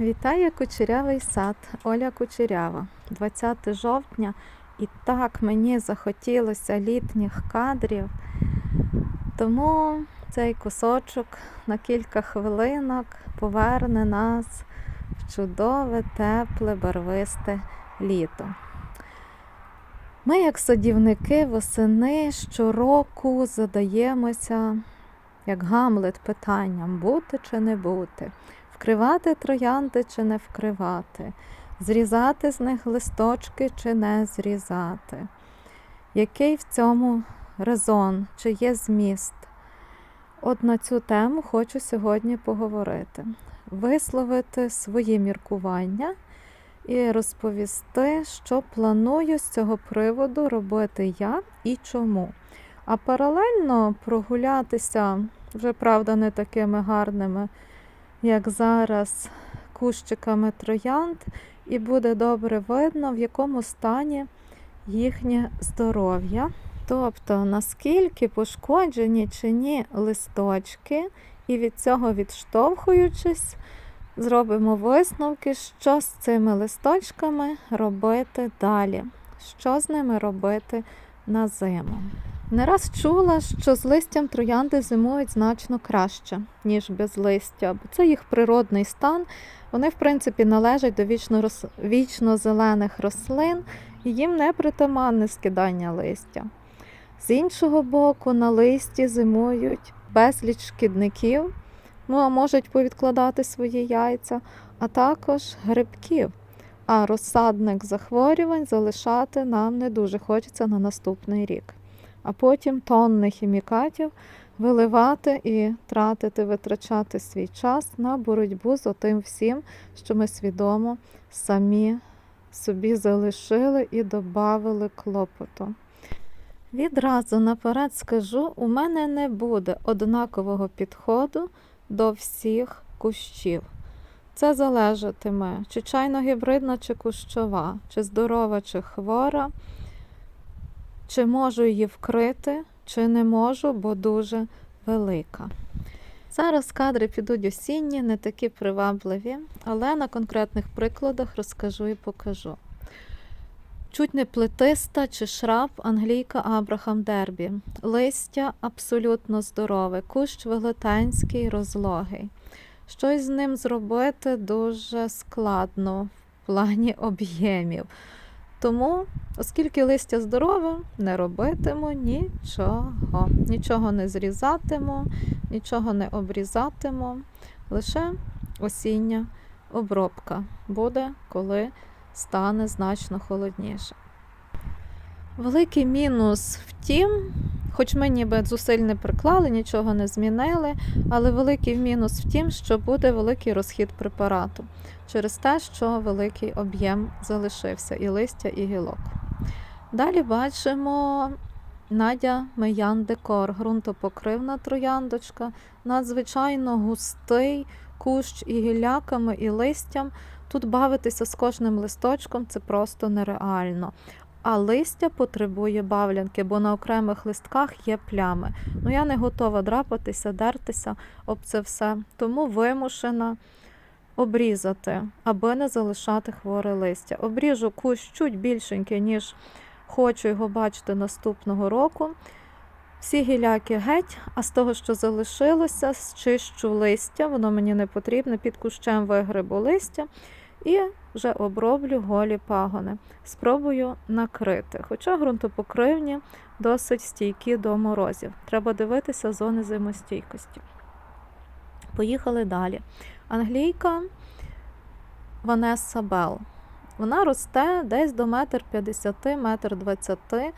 Вітаю кучерявий сад Оля Кучерява. 20 жовтня, і так мені захотілося літніх кадрів. Тому цей кусочок на кілька хвилинок поверне нас в чудове, тепле, барвисте літо. Ми, як садівники восени, щороку задаємося, як Гамлет, питанням бути чи не бути. Вкривати троянди чи не вкривати, зрізати з них листочки чи не зрізати. Який в цьому резон, чи є зміст? От на цю тему хочу сьогодні поговорити, висловити свої міркування і розповісти, що планую з цього приводу робити я і чому. А паралельно прогулятися вже, правда, не такими гарними як зараз, кущиками троянд, і буде добре видно, в якому стані їхнє здоров'я. Тобто, наскільки пошкоджені чи ні листочки, і від цього відштовхуючись, зробимо висновки, що з цими листочками робити далі, що з ними робити на зиму. Не раз чула, що з листям троянди зимують значно краще, ніж без листя, бо це їх природний стан. Вони, в принципі, належать до вічно, вічно зелених рослин, і їм не притаманне скидання листя. З іншого боку, на листі зимують безліч шкідників, ну а можуть повідкладати свої яйця, а також грибків. А розсадник захворювань залишати нам не дуже хочеться на наступний рік а потім тонни хімікатів виливати і тратити, витрачати свій час на боротьбу з отим всім, що ми свідомо самі собі залишили і додавили клопоту. Відразу наперед скажу, у мене не буде однакового підходу до всіх кущів. Це залежатиме, чи чайно-гібридна, чи кущова, чи здорова, чи хвора. Чи можу її вкрити, чи не можу, бо дуже велика. Зараз кадри підуть осінні, не такі привабливі, але на конкретних прикладах розкажу і покажу. Чуть не плетиста чи шраб англійка Абрахам Дербі. Листя абсолютно здорове, кущ велетенський, розлогий. Щось з ним зробити дуже складно в плані об'ємів. Тому, оскільки листя здорове, не робитиму нічого. Нічого не зрізатиму, нічого не обрізатиму. Лише осіння обробка буде, коли стане значно холодніше. Великий мінус в тім, хоч ми ніби зусиль не приклали, нічого не змінили, але великий мінус в тім, що буде великий розхід препарату через те, що великий об'єм залишився і листя, і гілок. Далі бачимо Надя Меян Декор, ґрунтопокривна трояндочка, надзвичайно густий кущ і гілляками, і листям. Тут бавитися з кожним листочком це просто нереально. А листя потребує бавлянки, бо на окремих листках є плями. Ну я не готова драпатися, дертися об це все, тому вимушена обрізати, аби не залишати хворе листя. Обріжу кущ чуть більшенький, ніж хочу його бачити наступного року. Всі гіляки геть, а з того, що залишилося, зчищу листя, воно мені не потрібне, під кущем вигрибу листя і вже оброблю голі пагони. Спробую накрити. Хоча ґрунтопокривні досить стійкі до морозів. Треба дивитися зони зимостійкості. Поїхали далі. Англійка Ванесса Белл. Вона росте десь до 1,50 м, 1,20 м.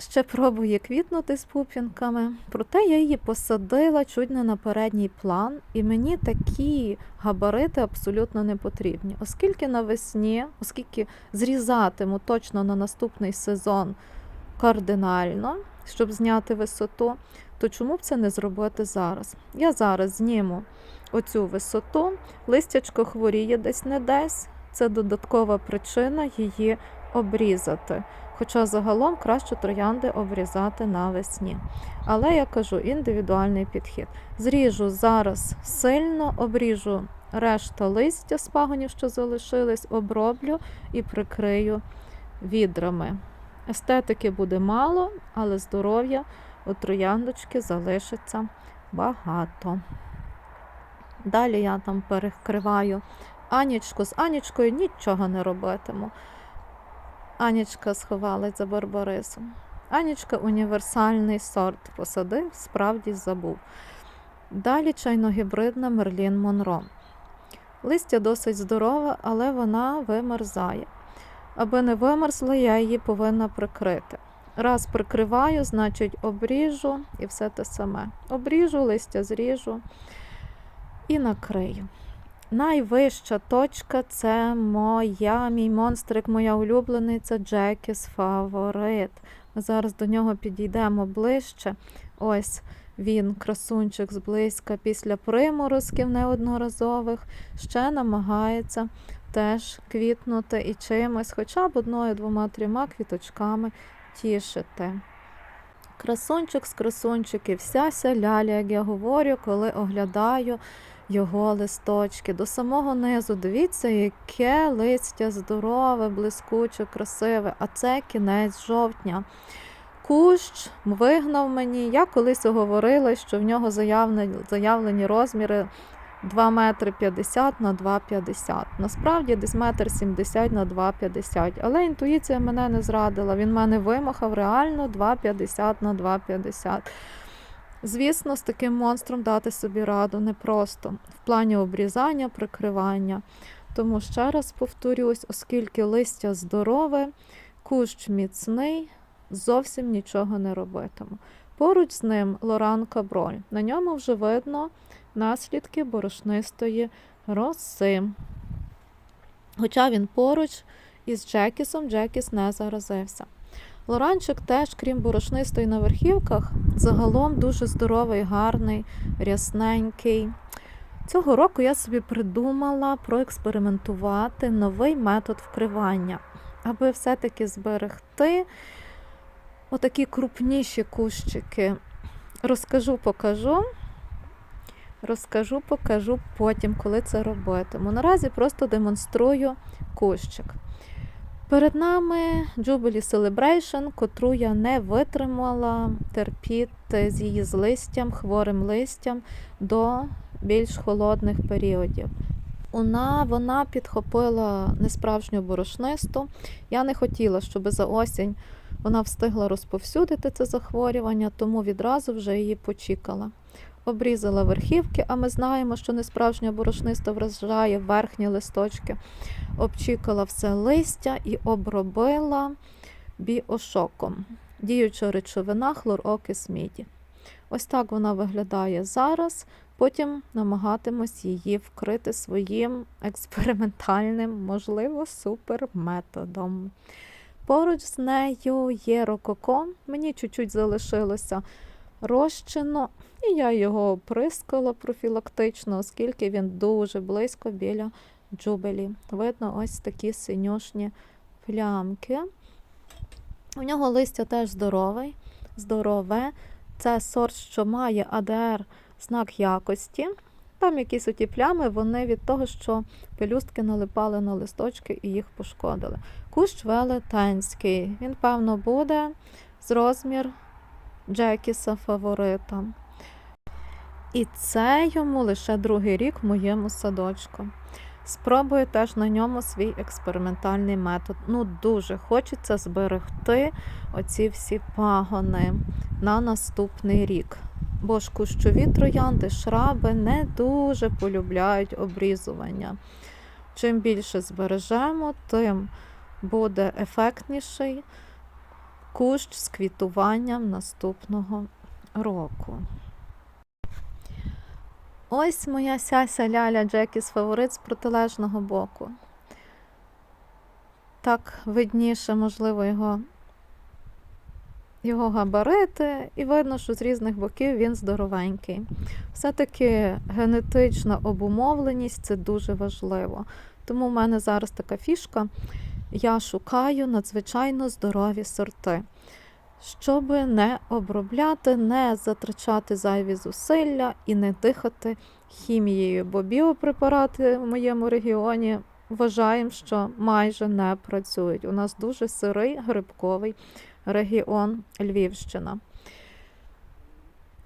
Ще пробує квітнути з пупінками. Проте я її посадила чуть не на передній план, і мені такі габарити абсолютно не потрібні. Оскільки навесні, оскільки зрізатиму точно на наступний сезон кардинально, щоб зняти висоту, то чому б це не зробити зараз? Я зараз зніму оцю висоту, листячко хворіє десь не десь. Це додаткова причина її обрізати. Хоча загалом краще троянди обрізати навесні. Але я кажу, індивідуальний підхід. Зріжу зараз сильно, обріжу решта листя з пагонів, що залишились, оброблю і прикрию відрами. Естетики буде мало, але здоров'я у трояндочки залишиться багато. Далі я там перекриваю Анічку. З Анічкою нічого не робитиму. Анічка сховалась за барбарисом. Анічка універсальний сорт посадив, справді забув. Далі чайногібридна Мерлін Монро. Листя досить здорове, але вона вимерзає. Аби не вимерзла, я її повинна прикрити. Раз прикриваю, значить обріжу і все те саме. Обріжу, листя зріжу і накрию. Найвища точка це моя, мій монстрик, моя улюблениця Джекіс Фаворит. Ми зараз до нього підійдемо ближче. Ось він, красунчик зблизька, після приморозків неодноразових, ще намагається теж квітнути і чимось, хоча б одною, двома, трьома квіточками тішити. Красунчик з красунчиків, вся ся ляля, як я говорю, коли оглядаю його листочки. До самого низу дивіться, яке листя здорове, блискуче, красиве, а це кінець жовтня. Кущ вигнав мені. Я колись говорила, що в нього заявлені, заявлені розміри 2 метри 50 на 2,50. Насправді десь метр 70 на 2,50. Але інтуїція мене не зрадила. Він мене вимахав реально 2,50 на 2,50. Звісно, з таким монстром дати собі раду непросто в плані обрізання, прикривання. Тому ще раз повторюсь, оскільки листя здорове, кущ міцний, зовсім нічого не робитиму. Поруч з ним Лоран Каброль. На ньому вже видно наслідки борошнистої роси. Хоча він поруч із Джекісом, Джекіс не заразився. Лоранчик теж, крім борошнистої на верхівках, загалом дуже здоровий, гарний, рясненький. Цього року я собі придумала проекспериментувати новий метод вкривання, аби все-таки зберегти отакі крупніші кущики. Розкажу, покажу. Розкажу, покажу потім, коли це робитиму. Наразі просто демонструю кущик. Перед нами Jubilee Celebration, котру я не витримала терпіти з її з листям, хворим листям до більш холодних періодів. Вона, вона підхопила несправжню борошнисту. Я не хотіла, щоб за осінь вона встигла розповсюдити це захворювання, тому відразу вже її почікала. Обрізала верхівки, а ми знаємо, що несправжня борошниста вражає верхні листочки. Обчікала все листя і обробила біошоком. Діюча речовина хлорокис міді. Ось так вона виглядає зараз. Потім намагатимось її вкрити своїм експериментальним, можливо, суперметодом. Поруч з нею є рококо. Мені чуть-чуть залишилося розчину, і я його оприскала профілактично, оскільки він дуже близько біля джубелі. Видно ось такі синюшні плямки. У нього листя теж здоровий, здорове. Це сорт, що має АДР знак якості. Там якісь оті плями, вони від того, що пелюстки налипали на листочки і їх пошкодили. Кущ велетенський. Він, певно, буде з розмір Джекіса фаворита. І це йому лише другий рік в моєму садочку. Спробую теж на ньому свій експериментальний метод. Ну, дуже хочеться зберегти оці всі пагони на наступний рік. Бо ж кущові троянди, шраби не дуже полюбляють обрізування. Чим більше збережемо, тим буде ефектніший кущ з квітуванням наступного року. Ось моя сяся ляля Джекіс фаворит з протилежного боку. Так видніше, можливо, його його габарити, і видно, що з різних боків він здоровенький. Все-таки генетична обумовленість це дуже важливо. Тому в мене зараз така фішка. Я шукаю надзвичайно здорові сорти, щоб не обробляти, не затрачати зайві зусилля і не дихати хімією, бо біопрепарати в моєму регіоні вважаємо, що майже не працюють. У нас дуже сирий грибковий регіон Львівщина.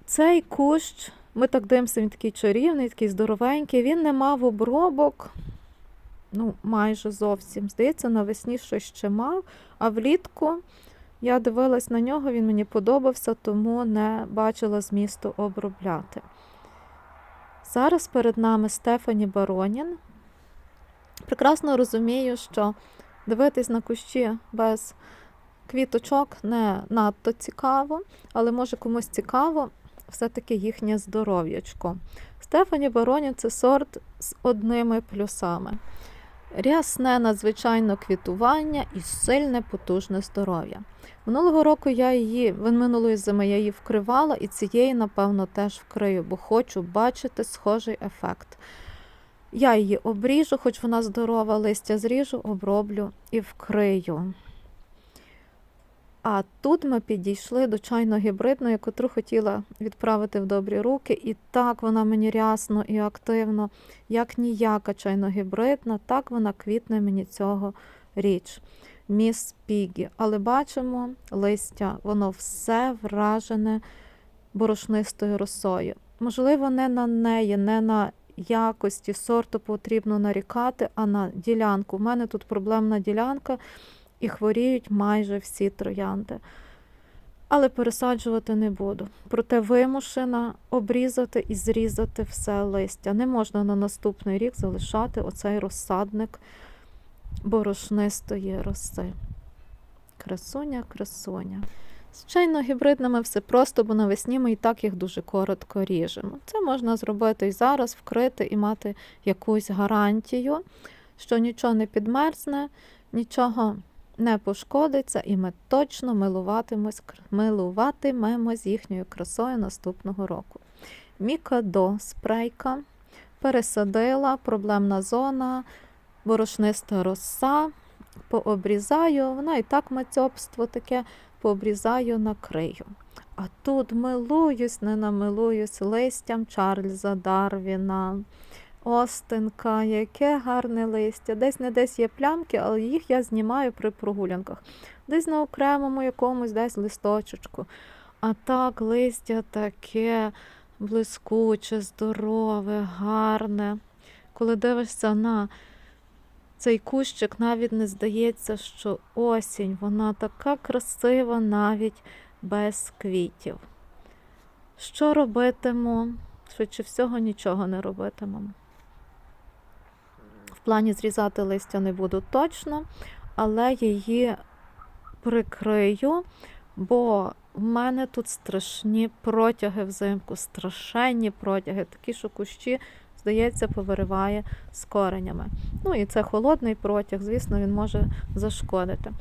Цей кущ, ми так дивимося, він такий чарівний, такий здоровенький, він не мав обробок, ну, майже зовсім. Здається, навесні щось ще мав, а влітку я дивилась на нього, він мені подобався, тому не бачила змісту обробляти. Зараз перед нами Стефані Баронін. Прекрасно розумію, що дивитись на кущі без квіточок не надто цікаво, але може комусь цікаво все-таки їхнє здоров'ячко. Стефані Баронін це сорт з одними плюсами. Рясне надзвичайно квітування і сильне потужне здоров'я. Минулого року я її, минулої зими я її вкривала, і цієї, напевно, теж вкрию, бо хочу бачити схожий ефект. Я її обріжу, хоч вона здорова, листя зріжу, оброблю і вкрию. А тут ми підійшли до чайно-гібридної, котру хотіла відправити в добрі руки. І так вона мені рясно і активно, як ніяка чайно-гібридна, так вона квітне мені цього річ. Міс Пігі. Але бачимо листя, воно все вражене борошнистою росою. Можливо, не на неї, не на якості сорту потрібно нарікати, а на ділянку. У мене тут проблемна ділянка і хворіють майже всі троянди. Але пересаджувати не буду. Проте вимушена обрізати і зрізати все листя. Не можна на наступний рік залишати оцей розсадник борошнистої роси. Красуня, красуня. Звичайно, гібридними все просто, бо навесні ми і так їх дуже коротко ріжемо. Це можна зробити і зараз, вкрити і мати якусь гарантію, що нічого не підмерзне, нічого не пошкодиться, і ми точно милуватимемось, милуватимемось їхньою красою наступного року. Мікадо спрейка пересадила, проблемна зона, борошниста роса, пообрізаю, вона і так мацьобство таке, пообрізаю, накрию. А тут милуюсь, не намилуюсь листям Чарльза Дарвіна. Остинка, яке гарне листя. Десь не десь є плямки, але їх я знімаю при прогулянках. Десь на окремому якомусь десь листочечку. А так листя таке блискуче, здорове, гарне. Коли дивишся на цей кущик, навіть не здається, що осінь, вона така красива навіть без квітів. Що робитиму? Швидше всього, нічого не робитимемо. Плані зрізати листя не буду точно, але її прикрию, бо в мене тут страшні протяги взимку, страшенні протяги, такі, що кущі, здається, повириває з коренями. Ну і це холодний протяг, звісно, він може зашкодити.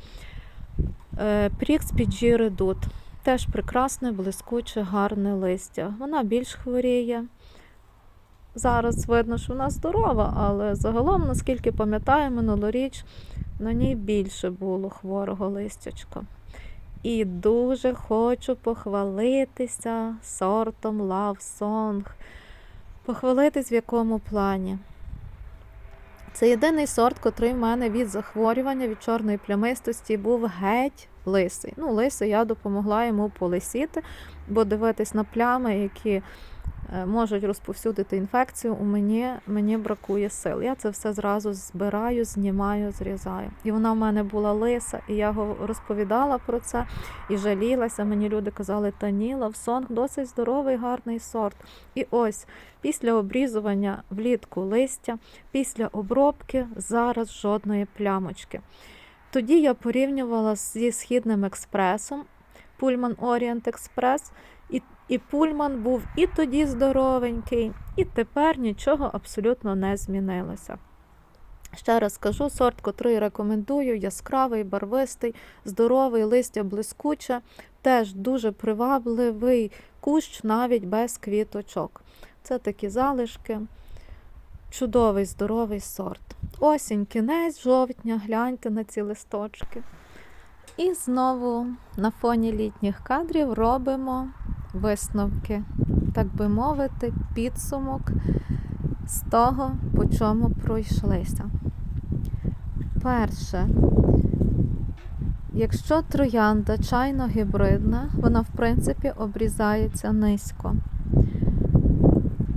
Прікс піджі редут. Теж прекрасне, блискуче, гарне листя. Вона більш хворіє. Зараз видно, що вона здорова, але загалом, наскільки пам'ятаю, минулоріч на ній більше було хворого листячка. І дуже хочу похвалитися сортом Love Song. Похвалитись в якому плані. Це єдиний сорт, котрий в мене від захворювання, від чорної плямистості був геть лисий. Ну, лисий я допомогла йому полисіти, бо дивитись на плями, які можуть розповсюдити інфекцію, у мені мені бракує сил. Я це все зразу збираю, знімаю, зрізаю. І вона в мене була лиса, і я розповідала про це і жалілася. Мені люди казали, Таніла, в сон досить здоровий, гарний сорт. І ось після обрізування влітку листя, після обробки зараз жодної плямочки. Тоді я порівнювала зі східним експресом, Pullman Orient Express, і Пульман був і тоді здоровенький, і тепер нічого абсолютно не змінилося. Ще раз скажу, сорт, котрий рекомендую, яскравий, барвистий, здоровий, листя блискуче, теж дуже привабливий кущ навіть без квіточок. Це такі залишки. чудовий здоровий сорт. Осінь, кінець жовтня, гляньте на ці листочки. І знову на фоні літніх кадрів робимо висновки, так би мовити, підсумок з того, по чому пройшлися. Перше, якщо троянда чайно гібридна, вона в принципі обрізається низько.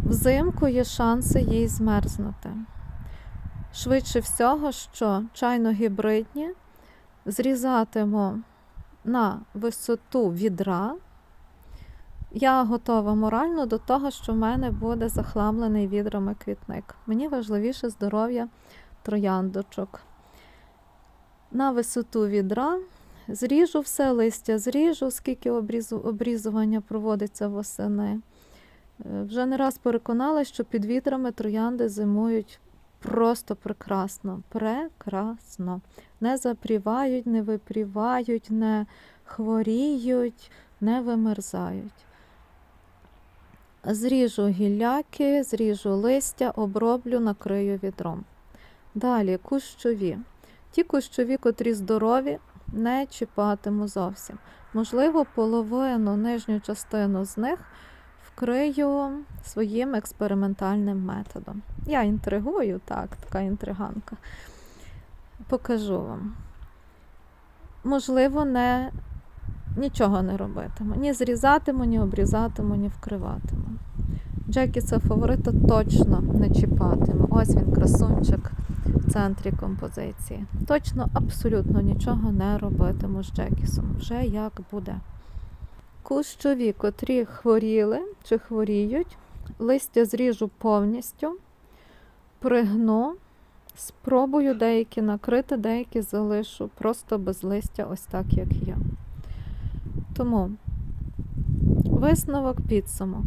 Взимку є шанси їй змерзнути. Швидше всього, що чайно гібридні зрізатиму на висоту відра. Я готова морально до того, що в мене буде захламлений відрами квітник. Мені важливіше здоров'я трояндочок. На висоту відра зріжу все листя, зріжу, скільки обрізу, обрізування проводиться восени. Е, Вже не раз переконалася, що під вітрами троянди зимують просто прекрасно. Прекрасно. Не запрівають, не випрівають, не хворіють, не вимерзають. Зріжу гілляки, зріжу листя, оброблю, накрию відром. Далі кущові. Ті кущові, котрі здорові, не чіпатиму зовсім. Можливо, половину нижню частину з них вкрию своїм експериментальним методом. Я інтригую, так, така інтриганка. Покажу вам. Можливо, не, нічого не робитиму. Ні зрізатиму, ні обрізатиму, ні вкриватиму. Джекіса фаворита точно не чіпатиму. Ось він, красунчик в центрі композиції. Точно, абсолютно нічого не робитиму з Джекісом. Вже як буде. Кущові, котрі хворіли чи хворіють, листя зріжу повністю, пригну, спробую деякі накрити, деякі залишу просто без листя, ось так, як є. Тому висновок, підсумок.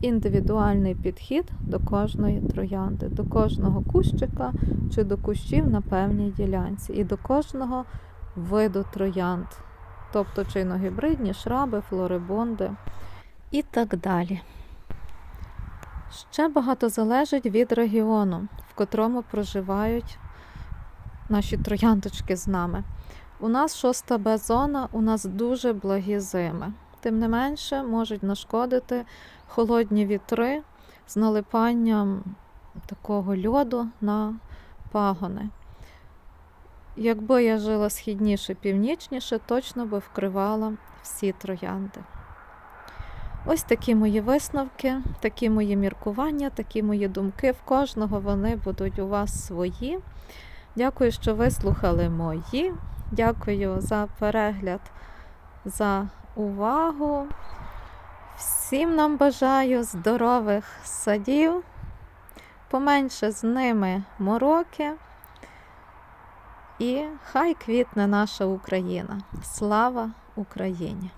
Індивідуальний підхід до кожної троянди, до кожного кущика чи до кущів на певній ділянці, і до кожного виду троянд тобто чиногібридні, шраби, флорибонди і так далі. Ще багато залежить від регіону, в котрому проживають наші трояндочки з нами. У нас шоста Б зона, у нас дуже благі зими. Тим не менше, можуть нашкодити холодні вітри з налипанням такого льоду на пагони. Якби я жила східніше, північніше, точно би вкривала всі троянди. Ось такі мої висновки, такі мої міркування, такі мої думки. В кожного вони будуть у вас свої. Дякую, що ви слухали мої. Дякую за перегляд, за увагу. Всім нам бажаю здорових садів, поменше з ними мороки. І хай квітне наша Україна. Слава Україні!